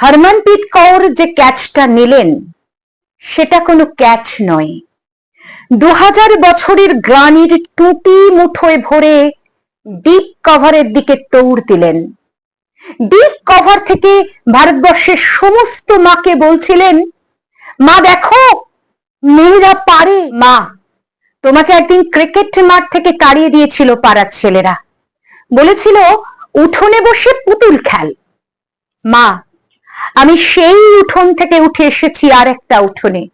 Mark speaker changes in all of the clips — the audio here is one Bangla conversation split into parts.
Speaker 1: হরমনপ্রীত কৌর যে ক্যাচটা নিলেন, সেটা কোনো ক্যাচ নয়। দু হাজার বছরের গ্রানির টুটি মুঠোয় ভরে ডিপ কভারের দিকে দৌড় দিলেন। ডিপ কভার থেকে ভারতবর্ষের সমস্ত মাকে বলছিলেন, মা, দেখো, মেয়েরা পারে, মা। তোমাকে একদিন ক্রিকেট মাঠ থেকে তাড়িয়ে দিয়েছিল পাড়ার ছেলেরা। বলেছিল, উঠোনে বসে পুতুল খেল। মা আমি সেই উঠোন থেকে উঠে এসেছি আর একটা উঠোনে।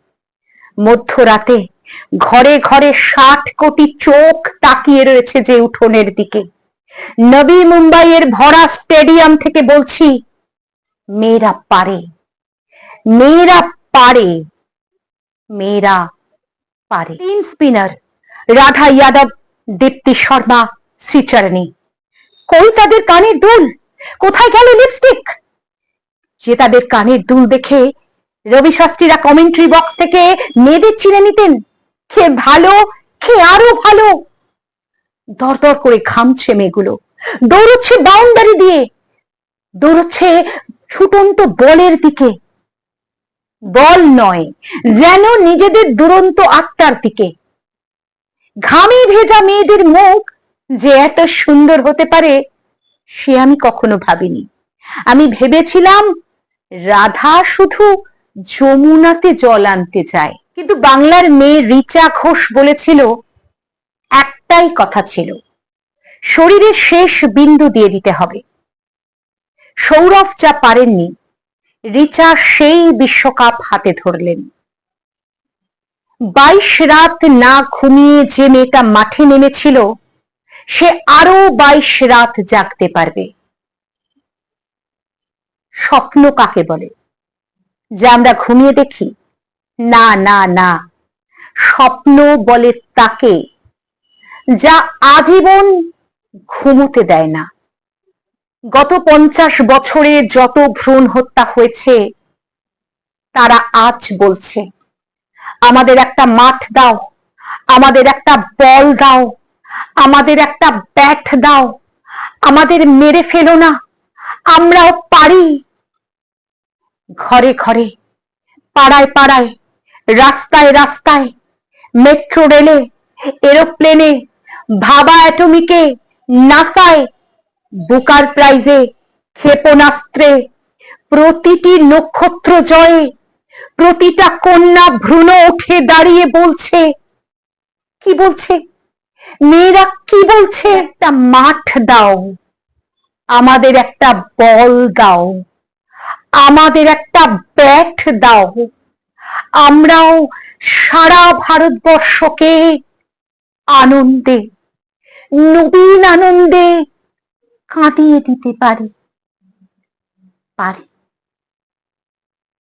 Speaker 1: মধ্যরাতে ঘরে ঘরে ষাট কোটি চোখ তাকিয়ে রয়েছে যে উঠোনের দিকে। নবী মুম্বাইয়ের ভরা স্টেডিয়াম থেকে বলছি, মেয়েরা পারে। মেয়েরা পারে। মেয়েরা পারে। তিন স্পিনার, রাধা যাদব দীপ্তি শর্মা, শ্রীচরণী। কই তাদের কানের দুল? কোথায় গেল লিপস্টিক? যে তাদের কানের দুল দেখে রবি শাস্ত্রীরা কমেন্ট্রি বক্স থেকে মেয়েদের চিনে নিতেন। কে ভালো, কে আরও ভালো? দরদর করে ঘামছে মেয়েগুলো। দৌড়চ্ছে বাউন্ডারি দিয়ে। দৌড়চ্ছে ছুটন্ত বলের দিকে। বল নয়, যেন নিজেদের দুরন্ত আত্মার দিকে। ঘামে ভেজা মেয়েদের মুখ যে এত সুন্দর হতে পারে, সে আমি কখনো ভাবিনি। আমি ভেবেছিলাম রাধা শুধু যমুনাতে জল আনতে যায় কিন্তু বাংলার মেয়ে রিচা ঘোষ বলেছিল, একটাই কথা ছিল, শরীরের শেষ বিন্দু দিয়ে দিতে হবে। সৌরভ যা পারেননি, রিচা সেই বিশ্বকাপ হাতে ধরলেন। বাইশ রাত না ঘুমিয়ে যে মেয়েটা মাঠে নেমেছিল, সে আরও বাইশ রাত জাগতে পারবে। স্বপ্ন কাকে বলে? যা আমরা ঘুমিয়ে দেখি। না না না। স্বপ্ন বলে তাকে যা আজীবন ঘুমোতে দেয় না। গত পঞ্চাশ বছরে যত ভ্রূণ হত্যা হয়েছে, তারা আজ বলছে, আমাদের একটা মাঠ দাও, আমাদের একটা বল দাও, আমাদের একটা ব্যাট দাও, আমাদের মেরে ফেলো না, আমরাও পারি। ঘরে ঘরে, পাড়ায় পাড়ায়, রাস্তায় রাস্তায়, মেট্রো রেলে, এরোপ্লেনে, ভাবা অ্যাটমিকে, নাসায়, বুকার প্রাইজে, ক্ষেপণাস্ত্রে, প্রতিটি নক্ষত্র জয়ে, প্রতিটা কন্যা ভ্রূণ উঠে দাঁড়িয়ে বলছে, কি বলছে? মেয়েরা কি বলছে? একটা মাঠ দাও, আমাদের একটা বল দাও। আমাদের একটা ব্যাট দাও। আমরাও সারা ভারতবর্ষকে আনন্দে নবীন আনন্দে কাঁদিয়ে দিতে পারি। পারি।